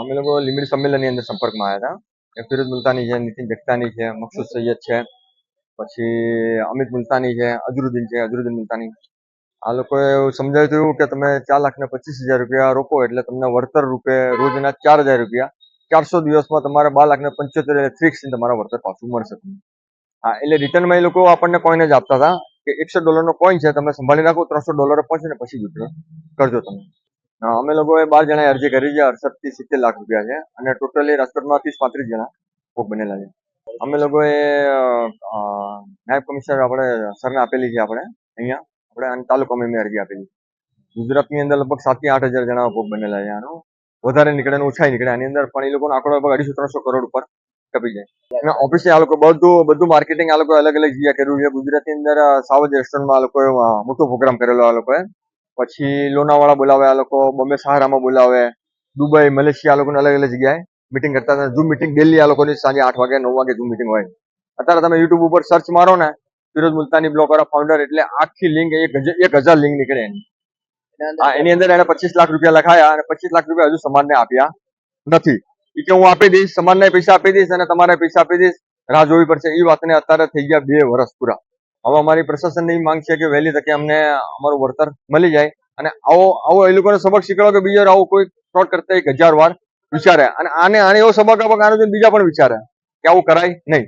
અમે લોકો લીંબડી સંમેલનની અંદર સંપર્કમાં આવ્યા હતા. ફિરોજ મુલતાની છે, નીતિન જગતાની છે, મકસૂદ સૈયદ છે, પછી અમિત મુલતાની છે અઝરુદ્દીન છે અઝરુદ્દીન મુલતાની. આ લોકોએ સમજાવ્યું હતું કે તમે ચાર લાખ ને પચીસ હજાર રૂપિયા રોકો એટલે તમને વળતર રૂપે રોજના ચાર હજાર રૂપિયા. ચારસો દિવસમાં તમારે બાર લાખ ને પંચોતેર ફિક્સ તમારા વળતર પાછું મળશે તમને. હા, એટલે રિટર્નમાં એ લોકો આપણને કોઈને જ આપતા હતા કે એકસો ડોલરનો કોઈન છે, તમે સંભાળી રાખો, ત્રણસો ડોલર પહોંચે ને પછી વિડ્રો કરજો તમે. અમે લોકોએ બાર જણાએ અરજી કરી છે અડસઠ સિત્તેર લાખ રૂપિયા છે. અને ટોટલી રાજકોટમાં ત્રીસ પાંત્રીસ જણા ભોગ બનેલા છે. અમે લોકોએ નાયબ કમિશનર આપણે, સરને આપેલી છે આપણે, અહીંયા. આપણે તાલુકામાં મેં અરજી આપેલી ગુજરાતની અંદર લગભગ સાતથી આઠ હજાર જણા ભોગ બનેલા છે આનો. વધારે નીકળે અને ઓછા નીકળે. આની અંદર પણ એ લોકોનો આંકડો લગભગ અઢીસો, ત્રણસો કરોડ ઉપર કપી જાય. અને ઓફિસે આ લોકો બધું બધું માર્કેટિંગ આ લોકો અલગ અલગ જગ્યા કર્યું છે. ગુજરાતની અંદર સાવજ રેસ્ટોરન્ટમાં આ લોકોએ મોટો પ્રોગ્રામ કરેલો આ લોકોએ. પછી લોનાવાળા બોલાવે આ લોકો બોમ્બે સહારામાં બોલાવે દુબઈ મલેશિયા આ લોકોને અલગ અલગ જગ્યાએ મિટિંગ કરતા હતા. ઝૂમ મિટિંગ ડેલી આ લોકોની સાંજે આઠ વાગે નવ વાગે ઝૂમ મિટિંગ હોય. અત્યારે તમે યુટ્યુબ ઉપર સર્ચ મારો ને ફિરોજ મુલતાની બ્લોક વાળા ફાઉન્ડર એટલે આખી લિંક એક હજાર લિંક નીકળે એની. એની અંદર એને પચીસ લાખ રૂપિયા લખાયા અને પચીસ લાખ રૂપિયા હજુ સમાજને આપ્યા નથી. એ કે હું આપી દઈશ સમાજને પૈસા આપી દઈશ અને તમારે પૈસા આપી દઈશ રાહ જોવી પડશે. એ વાતને અત્યારે થઈ ગયા બે વર્ષ પૂરા. હવે અમારી પ્રશાસનની માંગ છે કે વહેલી તકે અમને અમારું વળતર મળી જાય. અને આવો આવો એ લોકોને સબક શીખવાડો કે બીજો આવો કોઈ ફ્રોડ કરતા એક હજાર વાર વિચારે. અને આને આને એવો સબક આપો બીજા પણ વિચારે. કે આવું કરાય નહીં.